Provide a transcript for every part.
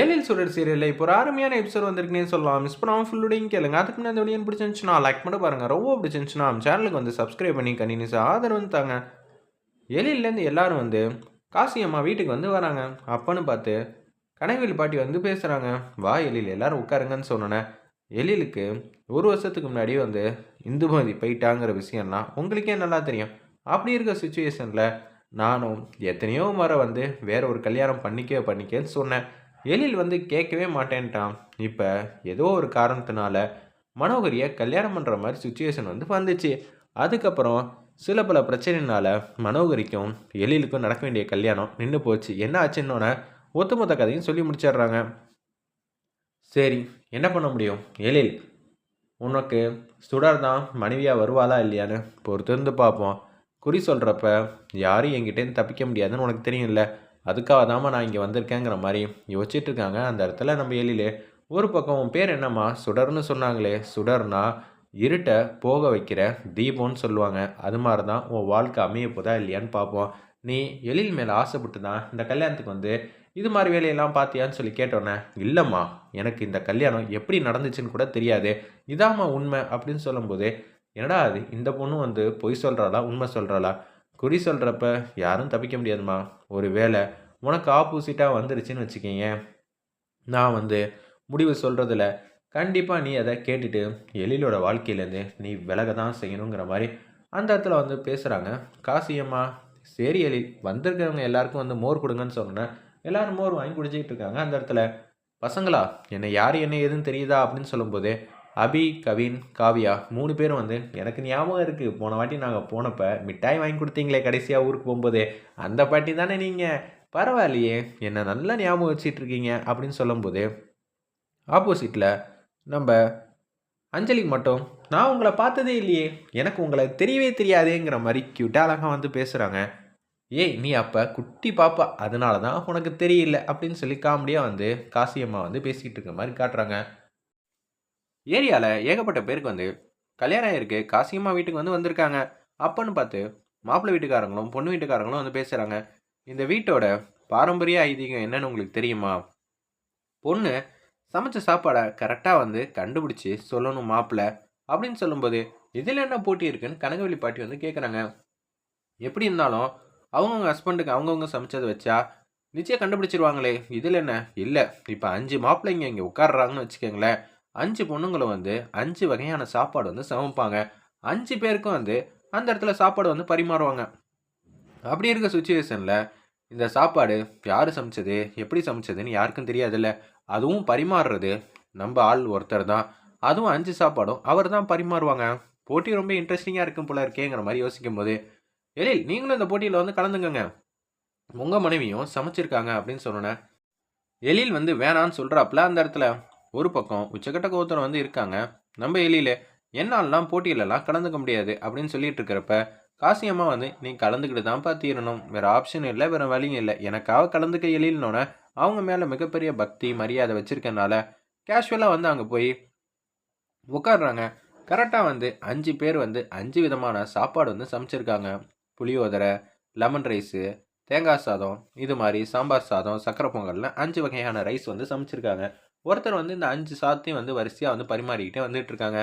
ஏழில் சுடர் சீரியலில் இப்போ ஒரு அருமையான எபிசோட் வந்திருக்குன்னே சொல்லலாம். மிஸ் பண்ணாமல் ஃபுல்லுடையும் கேளுங்க. அதுக்கு முன்னாடி அந்த வீடியோ பிடிச்சிருந்துச்சுன்னா லைக் பண்ண பாருங்கள் ரொம்ப பிடிச்சிருந்துச்சுன்னா நம்ம சேனலுக்கு வந்து சப்ஸ்கிரைப் பண்ணி கண்டினியூஸாக ஆதரவு வந்து தாங்க. எழிலேருந்து எல்லாரும் வந்து காசி அம்மா வீட்டுக்கு வந்து வராங்க. அப்பன்னு பார்த்து கனவில் பாட்டி வந்து பேசுகிறாங்க வா எழில் எல்லாரும் உட்காருங்கன்னு சொன்னோன்னே எழிலுக்கு ஒரு வருஷத்துக்கு முன்னாடி வந்து இந்துமதி போயிட்டாங்கிற விஷயம்லாம் உங்களுக்கே நல்லா தெரியும். அப்படி இருக்க சுச்சுவேஷனில் நானும் எத்தனையோ முறை வந்து வேற ஒரு கல்யாணம் பண்ணிக்க பண்ணிக்கன்னு சொன்னேன். எழில் வந்து கேட்கவே மாட்டேன்ட்டான். இப்போ ஏதோ ஒரு காரணத்தினால மனோகரியை கல்யாணம் பண்ணுற மாதிரி சுச்சுவேஷன் வந்து வந்துச்சு. அதுக்கப்புறம் சில பல பிரச்சனைனால மனோகரிக்கும் எழிலுக்கும் நடக்க வேண்டிய கல்யாணம் நின்று போச்சு. என்ன ஆச்சுன்னொன்னே ஒத்துமொத்த கதையும் சொல்லி முடிச்சிடுறாங்க. சரி என்ன பண்ண முடியும்? எழில் உனக்கு சுடர் தான் மனைவியாக வருவாளா இல்லையான்னு பொறுத்திருந்து பார்ப்போம். குறி சொல்கிறப்ப யாரும் என்கிட்டேருந்து தப்பிக்க முடியாதுன்னு உனக்கு தெரியும்ல. அதுக்காக தாம்மா நான் இங்கே வந்திருக்கேங்கிற மாதிரி யோசிச்சுட்டு இருக்காங்க அந்த இடத்துல நம்ம எழிலே ஒரு பக்கம் உன் பேர் என்னம்மா? சுடர்னு சொன்னாங்களே. சுடர்னா இருட்டை போக வைக்கிற தீபம்னு சொல்லுவாங்க. அது மாதிரி தான் உன் வாழ்க்கை அமைய போதா இல்லையான்னு பார்ப்போம் நீ எழில் மேலே ஆசைப்பட்டு தான் இந்த கல்யாணத்துக்கு வந்து இது மாதிரி வேலையெல்லாம் பார்த்தியான்னு சொல்லி கேட்டோன்னே இல்லைம்மா எனக்கு இந்த கல்யாணம் எப்படி நடந்துச்சுன்னு கூட தெரியாது. இதாம்மா உண்மை அப்படின்னு சொல்லும்போது என்னடா அது இந்த பொண்ணு வந்து பொய் சொல்கிறாளா உண்மை சொல்கிறாளா குறி சொல்கிறப்ப யாரும் தப்பிக்க முடியாதும்மா. ஒரு வேளை உனக்கு ஆப்போசிட்டாக வந்துருச்சுன்னு வச்சுக்கிங்க. நான் வந்து முடிவு சொல்கிறதுல கண்டிப்பாக நீ அதை கேட்டுட்டு எழிலோட வாழ்க்கையிலேருந்து நீ விலக தான் செய்யணுங்கிற மாதிரி அந்த இடத்துல வந்து பேசுகிறாங்க காசியம்மா சரி எழில் வந்திருக்கிறவங்க எல்லாருக்கும் வந்து மோர் கொடுங்கன்னு சொன்னேன் எல்லாரும் மோர் வாங்கி குடிச்சிக்கிட்டு இருக்காங்க. அந்த இடத்துல பசங்களா என்னை யார் என்ன ஏதுன்னு தெரியுதா? அப்படின்னு சொல்லும்போது அபி கவின் காவியா மூணு பேரும் வந்து எனக்கு ஞாபகம் இருக்குது போன வாட்டி நாங்கள் போனப்போ மிட்டாய் வாங்கி கொடுத்தீங்களே கடைசியாக ஊருக்கு போகும்போது. அந்த பாட்டி தானே நீங்கள் பரவாயில்லையே என்னை நல்லா ஞாபகம் வச்சிட்ருக்கீங்க அப்படின்னு சொல்லும்போது ஆப்போசிட்டில் நம்ம அஞ்சலி மட்டும் நான் உங்களை பார்த்ததே இல்லையே எனக்கு உங்களை தெரியவே தெரியாதேங்கிற மாதிரி க்யூட்டாக அழகாக வந்து பேசுகிறாங்க ஏய் நீ அப்போ குட்டி பாப்பா அதனால தான் உனக்கு தெரியல அப்படின்னு சொல்லி காமெடியாக வந்து காசியம்மா வந்து பேசிக்கிட்டு இருக்க மாதிரி காட்டுறாங்க. ஏரியாவில் ஏகப்பட்ட பேருக்கு வந்து கல்யாணம் ஆயிருக்கு. காசியம்மா வீட்டுக்கு வந்து வந்திருக்காங்க. அப்பன்னு பார்த்து மாப்பிள்ளை வீட்டுக்காரங்களும் பொண்ணு வீட்டுக்காரங்களும் வந்து பேசுகிறாங்க இந்த வீட்டோட பாரம்பரிய ஐதீகம் என்னன்னு உங்களுக்கு தெரியுமா? பொண்ணு சமைச்ச சாப்பாடை கரெக்டாக வந்து கண்டுபிடிச்சி சொல்லணும் மாப்பிள்ளை அப்படின்னு சொல்லும்போது இதில் என்ன போட்டி இருக்குன்னு கனகவெளி பாட்டி வந்து கேட்குறாங்க எப்படி இருந்தாலும் அவங்கவுங்க ஹஸ்பண்டுக்கு அவங்கவுங்க சமைச்சதை வச்சா நிச்சயம் கண்டுபிடிச்சிருவாங்களே. இதில் என்ன? இல்லை. இப்போ அஞ்சு மாப்பிள்ளைங்க இங்கே உட்காடுறாங்கன்னு வச்சுக்கோங்களேன். அஞ்சு பொண்ணுங்களும் வந்து அஞ்சு வகையான சாப்பாடு வந்து சமைப்பாங்க. அஞ்சு பேருக்கும் வந்து அந்த இடத்துல சாப்பாடு வந்து பரிமாறுவாங்க. அப்படி இருக்க சுச்சுவேஷனில் இந்த சாப்பாடு யார் சமைச்சது எப்படி சமைச்சதுன்னு யாருக்கும் தெரியாதுல்ல. அதுவும் பரிமாறுறது நம்ம ஆள் ஒருத்தர் தான். அதுவும் அஞ்சு சாப்பாடும் அவர் தான் பரிமாறுவாங்க. போட்டி ரொம்ப இன்ட்ரெஸ்டிங்காக இருக்கும் போல இருக்கேங்கிற மாதிரி யோசிக்கும் போது எழில் நீங்களும் இந்த போட்டியில் வந்து கலந்துங்கங்க உங்கள் மனைவியும் சமைச்சிருக்காங்க அப்படின்னு சொன்னோன்னே எழில் வந்து வேணான்னு சொல்கிறாப்புல அந்த இடத்துல? ஒரு பக்கம் உச்சக்கட்ட கோத்தரம் வந்து இருக்காங்க. நம்ம எழில என்னாலலாம் போட்டியிலலாம் கலந்துக்க முடியாது அப்படின்னு சொல்லிட்டு இருக்கிறப்ப காசியம்மா வந்து நீ கலந்துக்கிட்டு தான் தீரணும். வேறு ஆப்ஷன் இல்லை வேறு வழியும் இல்லை. எனக்காக கலந்துக்க எழில்னோன்னே அவங்க மேலே மிகப்பெரிய பக்தி மரியாதை வச்சிருக்கனால கேஷுவலாக வந்து அங்கே போய் உட்காடுறாங்க கரெக்டாக வந்து அஞ்சு பேர் வந்து அஞ்சு விதமான சாப்பாடு வந்து சமைச்சிருக்காங்க. புளியோதரை லெமன் ரைஸு தேங்காய் சாதம் இது மாதிரி சாம்பார் சாதம் சக்கரை பொங்கல்னு அஞ்சு வகையான ரைஸ் வந்து சமைச்சிருக்காங்க. ஒருத்தர் வந்து இந்த அஞ்சு சாதத்தையும் வந்து வரிசையாக வந்து பரிமாறிக்கிட்டே வந்துட்டு இருக்காங்க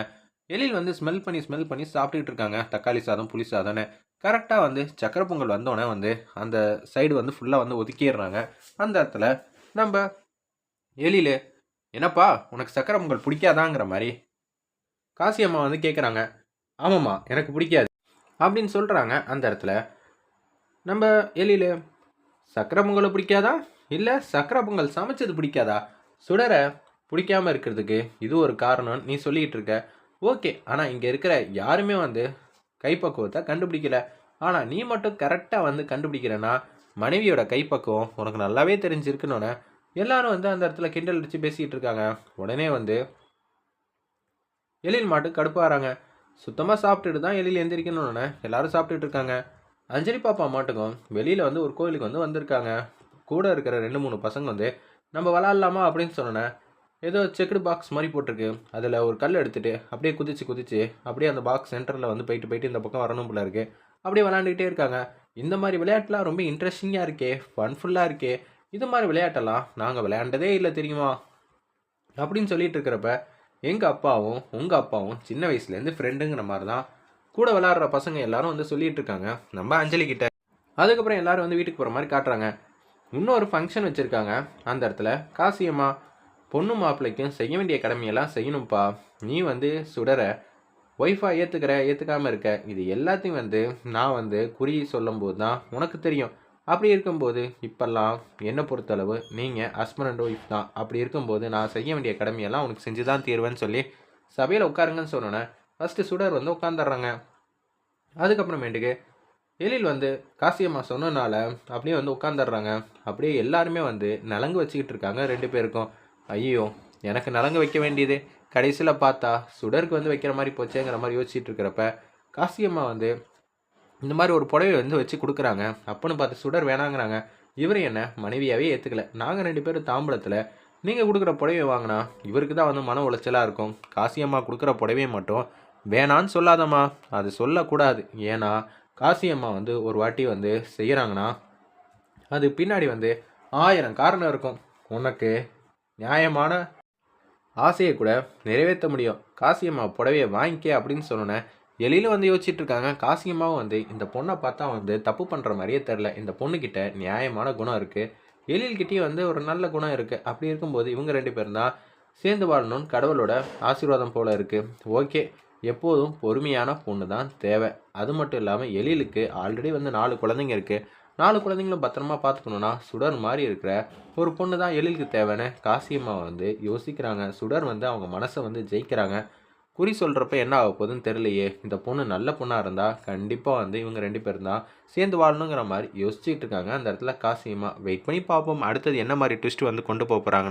எழில் வந்து ஸ்மெல் பண்ணி ஸ்மெல் பண்ணி சாப்பிட்டுட்டு இருக்காங்க தக்காளி சாதம் புளி சாதம்னு. கரெக்டாக வந்து சக்கரை பொங்கல் வந்தோடனே வந்து அந்த சைடு வந்து ஃபுல்லாக வந்து ஒதுக்கிடுறாங்க. அந்த இடத்துல நம்ம எழில் என்னப்பா உனக்கு சக்கரை பொங்கல் பிடிக்காதாங்கிற மாதிரி காசி அம்மா வந்து கேட்குறாங்க ஆமாம்மா எனக்கு பிடிக்காது. அப்படின்னு சொல்கிறாங்க அந்த இடத்துல. நம்ம எழில் சக்கரை பொங்கலை பிடிக்காதா? இல்லை சக்கரை பொங்கல் சமைச்சது பிடிக்காதா? சுடரை பிடிக்காம இருக்கிறதுக்கு இது ஒரு காரணம் நீ சொல்லிகிட்டு இருக்க. ஓகே ஆனால் இங்கே இருக்கிற யாருமே வந்து கைப்பக்குவத்தை கண்டுபிடிக்கல. ஆனால் நீ மட்டும் கரெக்டாக வந்து கண்டுபிடிக்கிறேன்னா மனைவியோட கைப்பக்குவம் உனக்கு நல்லாவே தெரிஞ்சிருக்குன்னு எல்லாரும் வந்து அந்த இடத்துல கிண்டல் அடித்து பேசிக்கிட்டு இருக்காங்க. உடனே வந்து எழில் மாட்டு கடுப்பாகிறாங்க சுத்தமாக சாப்பிட்டுட்டு தான் எழில் எந்திரிக்கணும்னு எல்லாரும் சாப்பிட்டுட்டு இருக்காங்க. அஞ்சலி பாப்பா மாட்டுக்கும் வெளியில் வந்து ஒரு கோயிலுக்கு வந்து வந்திருக்காங்க. கூட இருக்கிற ரெண்டு மூணு பசங்க வந்து நம்ம விளாட்லாமா அப்படின்னு சொன்னேன் ஏதோ செக்குடு பாக்ஸ் மாதிரி போட்டிருக்கு. அதில் ஒரு கல் எடுத்துகிட்டு அப்படியே குதிச்சு குதிச்சு அப்படியே அந்த பாக்ஸ் சென்டரில் வந்து போயிட்டு போயிட்டு இந்த பக்கம் வரணும் போல இருக்கு. அப்படியே விளாண்டுக்கிட்டே இருக்காங்க. இந்த மாதிரி விளையாட்டுலாம் ரொம்ப இன்ட்ரெஸ்டிங்காக இருக்கே ஃபன்ஃபுல்லாக இருக்கே. இது மாதிரி விளையாட்டெல்லாம் நாங்கள் விளையாண்டதே இல்லை தெரியுமா? அப்படின்னு சொல்லிட்டு இருக்கிறப்ப எங்கள் அப்பாவும் உங்கள் அப்பாவும் சின்ன வயசுலேருந்து ஃப்ரெண்டுங்கிற மாதிரி தான் கூட விளாட்ற பசங்க எல்லாரும் வந்து சொல்லிட்டு இருக்காங்க. நம்ம அஞ்சலி கிட்ட. அதுக்கப்புறம் எல்லாரும் வந்து வீட்டுக்கு போகிற மாதிரி காட்டுறாங்க. இன்னொரு ஃபங்க்ஷன் வச்சுருக்காங்க. அந்த இடத்துல காசியம்மா பொண்ணு மாப்பிள்ளைக்கும் செய்ய வேண்டிய கடமையெல்லாம் செய்யணும்ப்பா. நீ வந்து சுடற ஒய்ஃபாக ஏற்றுக்கிற ஏற்றுக்காமல் இருக்க. இது எல்லாத்தையும் வந்து நான் வந்து குறி சொல்லும்போது தான் உனக்கு தெரியும். அப்படி இருக்கும்போது இப்போல்லாம் என்னை பொறுத்தளவு நீங்கள் ஹஸ்பண்ட் அண்ட் ஒய்ஃப் தான். அப்படி இருக்கும்போது நான் செய்ய வேண்டிய கடமையெல்லாம் உனக்கு செஞ்சு தான் தீருவேன்னு சொல்லி சபையில் உட்காருங்கன்னு சொன்னோன்னே ஃபஸ்ட்டு சுடர் வந்து உட்காந்துடுறாங்க அதுக்கப்புறமேட்டுக்கு எழில் வந்து காசியம்மா சொன்னனால அப்படியே வந்து உட்காந்துடுறாங்க அப்படியே எல்லாருமே வந்து நலங்கு வச்சுக்கிட்டு இருக்காங்க ரெண்டு பேருக்கும். ஐயோ எனக்கு நலங்கு வைக்க வேண்டியது. கடைசியில் பார்த்தா சுடருக்கு வந்து வைக்கிற மாதிரி போச்சேங்கிற மாதிரி யோசிச்சுட்டு இருக்கிறப்ப காசியம்மா வந்து இந்த மாதிரி ஒரு புடவை வந்து வச்சு கொடுக்குறாங்க. அப்பன்னு பார்த்து சுடர் வேணாங்கிறாங்க. இவர் என்ன மனைவியாகவே ஏற்றுக்கல நாங்கள் ரெண்டு பேரும் தாம்பளத்தில் நீங்கள் கொடுக்குற புடவையை வாங்கினா இவருக்கு தான் வந்து மன உளைச்சலாக இருக்கும். காசியம்மா கொடுக்குற புடவையை மட்டும் வேணான்னு சொல்லாதம்மா. அது சொல்லக்கூடாது. ஏன்னா காசியம்மா வந்து ஒரு வாட்டி வந்து செய்கிறாங்கன்னா அது பின்னாடி வந்து ஆயிரம் காரணம் இருக்கும். உனக்கு நியாயமான ஆசையை கூட நிறைவேற்ற முடியும். காசியம்மா புடவையை வாங்கிக்க அப்படின்னு சொன்னோன்னே எழில வந்து யோசிச்சுட்டு இருக்காங்க. காசியம்மாவும் வந்து இந்த பொண்ணை பார்த்தா வந்து தப்பு பண்ணுற மாதிரியே தெரில இந்த பொண்ணுக்கிட்ட நியாயமான குணம் இருக்குது எழில்கிட்டயும் வந்து ஒரு நல்ல குணம் இருக்குது அப்படி இருக்கும்போது இவங்க ரெண்டு பேரும் தான் சேர்ந்து வாழணும்னு கடவுளோட ஆசீர்வாதம் போல இருக்குது ஓகே. எப்போதும் பொறுமையான பொண்ணு தான் தேவை. அது மட்டும் இல்லாமல் எழிலுக்கு ஆல்ரெடி வந்து நாலு குழந்தைங்க இருக்குது நாலு குழந்தைங்களும் பத்திரமா பார்த்துக்கணுன்னா சுடர் மாதிரி இருக்கிற ஒரு பொண்ணு தான் எழிலுக்கு தேவைன்னு காசியம்மா வந்து யோசிக்கிறாங்க. சுடர் வந்து அவங்க மனசை வந்து ஜெயிக்கிறாங்க. குறி சொல்கிறப்ப என்ன ஆக போகுதுன்னு தெரியலையே. இந்த பொண்ணு நல்ல பொண்ணாக இருந்தால் கண்டிப்பாக வந்து இவங்க ரெண்டு பேரும் தான் சேர்ந்து வாழணுங்கிற மாதிரி யோசிச்சுட்டு இருக்காங்க. அந்த இடத்துல காசியமாக வெயிட் பண்ணி பார்ப்போம் அடுத்தது என்ன மாதிரி ட்விஸ்ட் வந்து கொண்டு போக போகிறாங்கன்னு